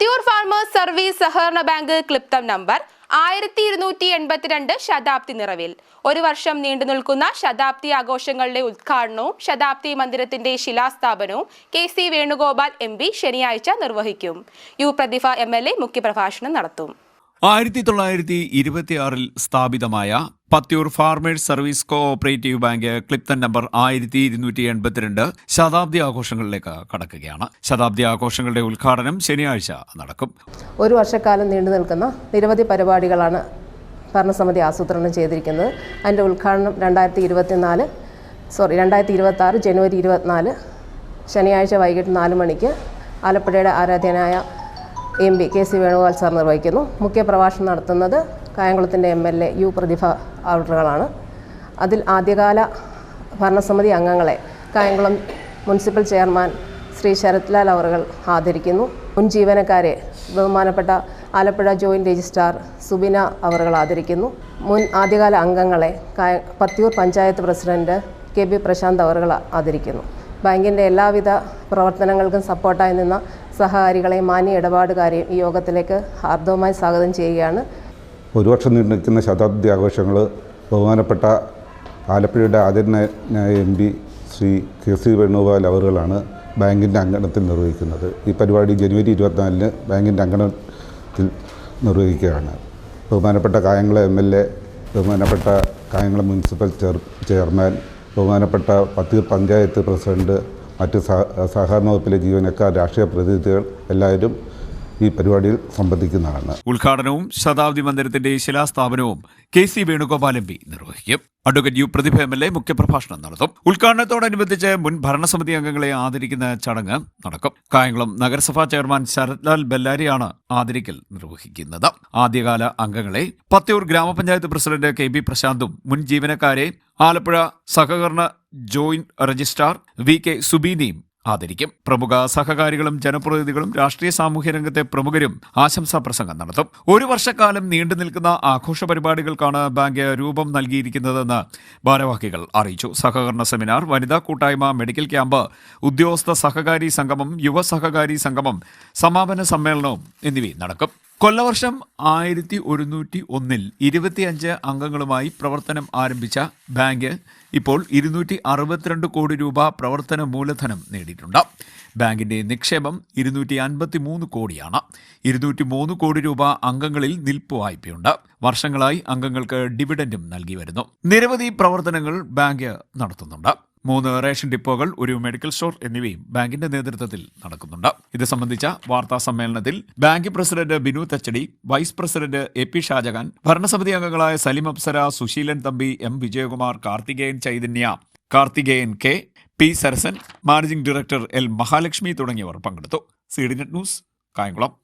Pathiyoor farmers service സഹകരണ bank ക്ലിപ്തം number ആയിരത്തി ഇരുന്നൂറ്റി എൺപത്തിരണ്ട് ശതാബ്ദി നിറവിൽ. ഒരു വർഷം നീണ്ടു നിൽക്കുന്ന ശതാബ്ദി ആഘോഷങ്ങളുടെ ഉദ്ഘാടനവും ശതാബ്ദി മന്ദിരത്തിന്റെ ശിലാസ്ഥാപനവും കെ സി വേണുഗോപാൽ എം ശനിയാഴ്ച നിർവഹിക്കും. യു പ്രതിഭ എ മുഖ്യപ്രഭാഷണം നടത്തും. ആയിരത്തി തൊള്ളായിരത്തി ഇരുപത്തിയാറിൽ സ്ഥാപിതമായ Pathiyoor farmers service cooperative bank ക്ലിപ്തൻ number ആയിരത്തി ഇരുന്നൂറ്റി എൺപത്തിരണ്ട് ശതാബ്ദി ആഘോഷങ്ങളിലേക്ക് കടക്കുകയാണ്. ശതാബ്ദി ആഘോഷങ്ങളുടെ ഉദ്ഘാടനം ശനിയാഴ്ച നടക്കും. ഒരു വർഷക്കാലം നീണ്ടു നിൽക്കുന്ന നിരവധി പരിപാടികളാണ് ഭരണസമിതി ആസൂത്രണം ചെയ്തിരിക്കുന്നത്. അതിന്റെ ഉദ്ഘാടനം രണ്ടായിരത്തി ഇരുപത്തിനാല് സോറി രണ്ടായിരത്തി ഇരുപത്തി ആറ് ജനുവരി ഇരുപത്തിനാല് ശനിയാഴ്ച വൈകിട്ട് നാല് മണിക്ക് ആലപ്പുഴയുടെ ആരാധ്യനായ M P K C Venugopal sir നിർവഹിക്കുന്നു. മുഖ്യ പ്രഭാഷണം നടത്തുന്നത് കായംകുളത്തിന്റെ M L A U Prathibha ഔട്ടറുകളാണ് അതിൽ ആദ്യകാല ഭരണസമിതി അംഗങ്ങളെ കായംകുളം മുനിസിപ്പൽ ചെയർമാൻ ശ്രീ ശരത്ലാൽ അവറുകൾ ആദരിക്കുന്നു. മുൻ ജീവനക്കാരെ ബഹുമാനപ്പെട്ട ആലപ്പുഴ ജോയിന്റ് രജിസ്ട്രാർ സുബിന അവറുകൾ ആദരിക്കുന്നു. മുൻ ആദ്യകാല അംഗങ്ങളെ കായ Pathiyoor panchayat president K B Prashanth അവറുകൾ ആദരിക്കുന്നു. ബാങ്കിന്റെ എല്ലാവിധ പ്രവർത്തനങ്ങൾക്കും സപ്പോർട്ടായി നിന്ന സഹകാരികളെയും മാന്യ ഇടപാടുകാരെയും ഈ യോഗത്തിലേക്ക് ഹാർദവമായി സ്വാഗതം ചെയ്യുകയാണ്. ഒരു വർഷം നീണ്ടു നിൽക്കുന്ന ശതാബ്ദി ആഘോഷങ്ങൾ ബഹുമാനപ്പെട്ട ആലപ്പുഴയുടെ ആദരണീയ M P Shri K C Venugopal അവറുകളാണ് ബാങ്കിന്റെ അങ്കണത്തിൽ നിർവഹിക്കുന്നത്. ഈ പരിപാടി ജനുവരി ഇരുപത്തിനാലിന് ബാങ്കിന്റെ അങ്കണത്തിൽ നിർവഹിക്കുകയാണ്. ബഹുമാനപ്പെട്ട കായംകുളം എം എൽ എ ബഹുമാനപ്പെട്ട കായംകുളം മുനിസിപ്പൽ ചെയർ ചെയർമാൻ ബഹുമാനപ്പെട്ട പത്തീർ പഞ്ചായത്ത് പ്രസിഡന്റ് മറ്റ് സഹ സഹകരണ വകുപ്പിലെ ജീവനക്കാർ രാഷ്ട്രീയ പ്രതിനിധികൾ എല്ലാവരും ഈ പരിപാടിയിൽ സംബന്ധിക്കുന്നതാണ്. ഉദ്ഘാടനവും ശതാബ്ദി മന്ദിരത്തിന്റെ ശിലാസ്ഥാപനവും K C Venugopal M P നിർവഹിക്കും. Advocate U Prathibha M L A മുഖ്യപ്രഭാഷണം നടത്തും. ഉദ്ഘാടനത്തോടനുബന്ധിച്ച് മുൻ ഭരണസമിതി അംഗങ്ങളെ ആദരിക്കുന്ന ചടങ്ങ് നടക്കും. കായംകുളം നഗരസഭാ ചെയർമാൻ ശരത്ലാൽ ബെല്ലാരിയാണ് ആദരിക്കൽ നിർവഹിക്കുന്നത്. ആദ്യകാല അംഗങ്ങളെ പത്തിയൂർ ഗ്രാമപഞ്ചായത്ത് പ്രസിഡന്റ് കെ ബി പ്രശാന്തും മുൻ ജീവനക്കാരെ ആലപ്പുഴ സഹകരണ ജോയിന്റ് രജിസ്ട്രാർ വി കെ സുബീനയും ആദരിക്കും. പ്രമുഖ സഹകാരികളും ജനപ്രതിനിധികളും രാഷ്ട്രീയ സാമൂഹ്യ രംഗത്തെ പ്രമുഖരും ആശംസാ പ്രസംഗം നടത്തും. ഒരു വർഷക്കാലം നീണ്ടു നിൽക്കുന്ന ആഘോഷ പരിപാടികൾക്കാണ് ബാങ്ക് രൂപം നൽകിയിരിക്കുന്നതെന്ന് ഭാരവാഹികൾ അറിയിച്ചു. സഹകരണ സെമിനാർ വനിതാ കൂട്ടായ്മ മെഡിക്കൽ ക്യാമ്പ് ഉദ്യോഗസ്ഥ സഹകാരി സംഗമം യുവ സഹകാരി സംഗമം സമാപന സമ്മേളനവും എന്നിവയും നടക്കും. കൊല്ലവർഷം ആയിരത്തി ഒരുന്നൂറ്റി ഒന്നിൽ ഇരുപത്തിയഞ്ച് അംഗങ്ങളുമായി പ്രവർത്തനം ആരംഭിച്ച ബാങ്ക് ഇപ്പോൾ ഇരുന്നൂറ്റി അറുപത്തിരണ്ട് കോടി രൂപ പ്രവർത്തന മൂലധനം നേടിയിട്ടുണ്ട്. ബാങ്കിന്റെ നിക്ഷേപം ഇരുന്നൂറ്റി അൻപത്തി മൂന്ന് കോടിയാണ്. ഇരുന്നൂറ്റി മൂന്ന് കോടി രൂപ അംഗങ്ങളിൽ നിൽപ്പ് വായ്പയുണ്ട്. വർഷങ്ങളായി അംഗങ്ങൾക്ക് ഡിവിഡൻഡും നൽകി വരുന്നു. നിരവധി പ്രവർത്തനങ്ങൾ ബാങ്ക് നടത്തുന്നുണ്ട്. മൂന്ന് റേഷൻ ഡിപ്പോകൾ ഒരു മെഡിക്കൽ സ്റ്റോർ എന്നിവയും ബാങ്കിന്റെ നേതൃത്വത്തിൽ നടക്കുന്നുണ്ട്. ഇത് സംബന്ധിച്ച വാർത്താ സമ്മേളനത്തിൽ bank president Binu Thachady vice president A P Shajahan ഭരണസമിതി അംഗങ്ങളായ Salim Apsara Susheelan Thampi M Vijayakumar Karthikeyan Chaithanya Karthikeyan K P Sarasan managing director L Mahalakshmi തുടങ്ങിയവർ പങ്കെടുത്തു. C News Kayamkulam.